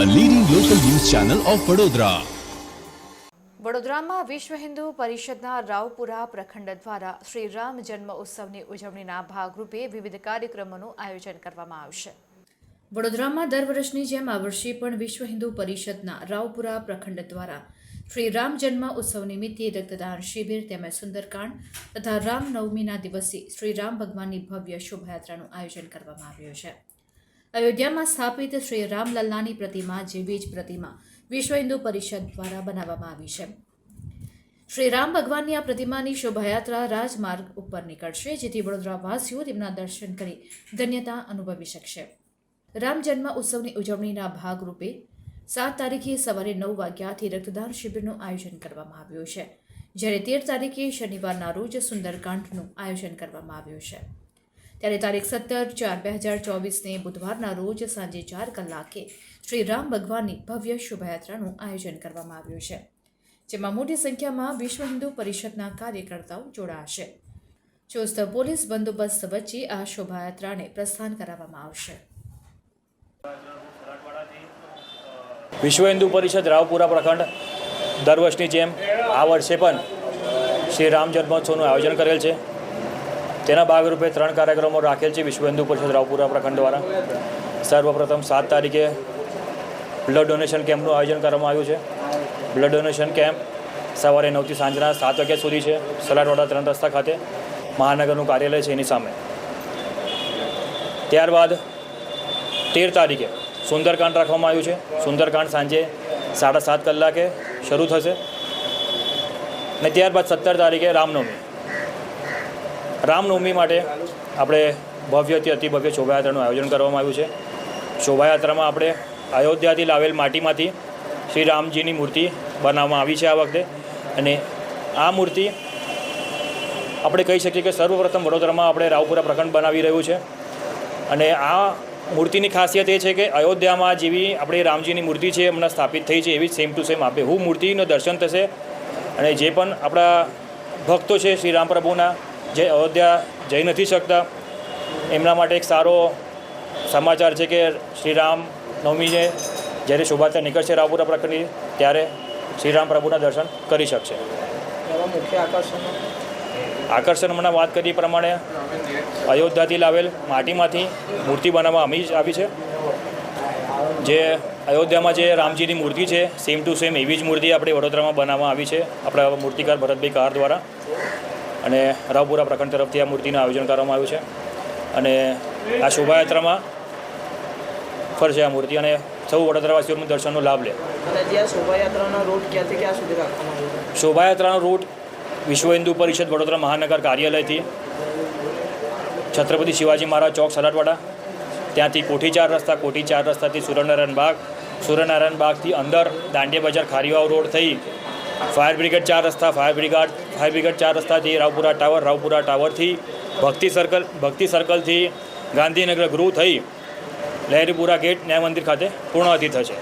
Channel of Vadodara વડોદરામાં વિશ્વ હિન્દુ પરિષદના રાવપુરા પ્રખંડ દ્વારા શ્રી રામ જન્મ ઉત્સવની ઉજવણીના ભાગરૂપે વિવિધ કાર્યક્રમોનું આયોજન કરવામાં આવશે. વડોદરામાં દર વર્ષની જેમ આ વર્ષે પણ વિશ્વ હિન્દુ પરિષદના રાવપુરા પ્રખંડ દ્વારા શ્રી રામ જન્મ ઉત્સવ નિમિત્તે રક્તદાન શિબિર તેમજ સુંદરકાંડ તથા રામનવમીના દિવસે શ્રી રામ ભગવાનની ભવ્ય શોભાયાત્રાનું આયોજન કરવામાં આવ્યું છે. અયોધ્યામાં સ્થાપિત શ્રી રામલલ્લાની પ્રતિમા જેવી જ પ્રતિમા વિશ્વ હિન્દુ પરિષદ દ્વારા બનાવવામાં આવી છે. શ્રી રામ ભગવાનની આ પ્રતિમાની શોભાયાત્રા રાજમાર્ગ ઉપર નીકળશે, જેથી વડોદરાવાસીઓ તેમના દર્શન કરી ધન્યતા અનુભવી શકશે. રામ જન્મ ઉત્સવની ઉજવણીના ભાગરૂપે સાત તારીખે સવારે નવ વાગ્યાથી રક્તદાન શિબિરનું આયોજન કરવામાં આવ્યું છે, જ્યારે તેર તારીખે શનિવારના રોજ સુંદરકાંડનું આયોજન કરવામાં આવ્યું છે. ત્યારે તારીખ સત્તર ચાર બે હજાર ચોવીસને બુધવારના રોજ સાંજે ચાર કલાકે શ્રી રામ ભગવાનની ભવ્ય શોભાયાત્રાનું આયોજન કરવામાં આવ્યું છે, જેમાં મોટી સંખ્યામાં વિશ્વ હિન્દુ પરિષદના કાર્યકર્તાઓ જોડાશે. ચુસ્ત પોલીસ બંદોબસ્ત વચ્ચે આ શોભાયાત્રાને પ્રસ્થાન કરાવવામાં આવશે. વિશ્વ હિન્દુ પરિષદ રાવપુરા પ્રખંડ દર વર્ષની જેમ આ વર્ષે પણ શ્રી રામ જન્મોત્સવનું આયોજન કરેલ છે. તેના ભાગરૂપે ત્રણ કાર્યક્રમો રાખેલ છે વિશ્વ હિન્દુ પરિષદ રાવપુરા પ્રખંડ દ્વારા. સર્વપ્રથમ સાત તારીખે બ્લડ ડોનેશન કેમ્પનું આયોજન કરવામાં આવ્યું છે. બ્લડ ડોનેશન કેમ્પ સવારે નવથી સાંજના સાત વાગ્યા સુધી છે સલાટવાડા ત્રણ રસ્તા ખાતે, મહાનગરનું કાર્યાલય છે એની સામે. ત્યારબાદ તેર તારીખે સુંદરકાંડ રાખવામાં આવ્યું છે. સુંદરકાંડ સાંજે સાડા સાત કલાકે શરૂ થશે. ને ત્યારબાદ સત્તર તારીખે રામનવમી. રામનવમી માટે આપણે ભવ્યથી અતિ ભવ્ય શોભાયાત્રાનું આયોજન કરવામાં આવ્યું છે. શોભાયાત્રામાં આપણે અયોધ્યાથી લાવેલ માટીમાંથી શ્રી રામજીની મૂર્તિ બનાવવામાં આવી છે આ વખતે. અને આ મૂર્તિ આપણે કહી શકીએ કે સર્વપ્રથમ વડોદરામાં આપણે રાવપુરા પ્રખંડ બનાવી રહ્યું છે. અને આ મૂર્તિની ખાસિયત એ છે કે અયોધ્યામાં જેવી આપણી રામજીની મૂર્તિ છે હમણાં સ્થાપિત થઈ છે એવી સેમ ટુ સેમ આપે. હું મૂર્તિનું દર્શન થશે અને જે પણ આપણા ભક્તો છે શ્રી રામ પ્રભુના જે અયોધ્યા જઈ નથી શકતા. એમના માટે એક સારો સમાચાર છે કે શ્રી રામ નવમીને જ્યારે શોભાયાત્રા નીકળશે રાવપુરા પ્રખંડની ત્યારે શ્રી રામ પ્રભુના દર્શન કરી શકશે. મુખ્ય આકર્ષણો? આકર્ષણ હમણાં વાત કરી પ્રમાણે અયોધ્યાથી લાવેલ માટીમાંથી મૂર્તિ બનાવવામાં આવી આવી છે. જે અયોધ્યામાં જે રામજીની મૂર્તિ છે સેમ ટુ સેમ એવી જ મૂર્તિ આપણે વડોદરામાં બનાવવામાં આવી છે. આપણા મૂર્તિકાર ભરતભાઈ કાર દ્વારા. અને રાવપુરા પ્રખંડ તરફથી આ મૂર્તિનું આયોજન કરવામાં આવ્યું છે. અને આ શોભાયાત્રામાં ફરશે આ મૂર્તિ અને સૌ વડોદરાવાસીઓનું દર્શનનો લાભ લે. શોભાયાત્રાનો રૂટ ક્યાંથી ક્યાં સુધી રાખવામાં આવ્યો શોભાયાત્રાનો રૂટ વિશ્વ હિન્દુ પરિષદ વડોદરા મહાનગર કાર્યાલયથી છત્રપતિ શિવાજી મહારાજ ચોક સલાટવાડા ત્યાંથી કોઠી ચાર રસ્તા કોઠી ચાર રસ્તાથી સૂર્યનારાયણ બાગ સૂર્યનારાયણ બાગથી અંદર દાંડિયા બજાર ખારીવાવ રોડ થઈ ફાયર બ્રિગેડ ચાર રસ્તા ફાયર બ્રિગેડ ફાયર બ્રિગેડ ચાર રસ્તાથી રાવપુરા ટાવર, રાવપુરા ટાવરથી ભક્તિ સર્કલ ભક્તિ સર્કલથી ગાંધીનગર ગૃહ થઈ લહેરીપુરા ગેટ ન્યાય મંદિર ખાતે પૂર્ણાવતી થશે.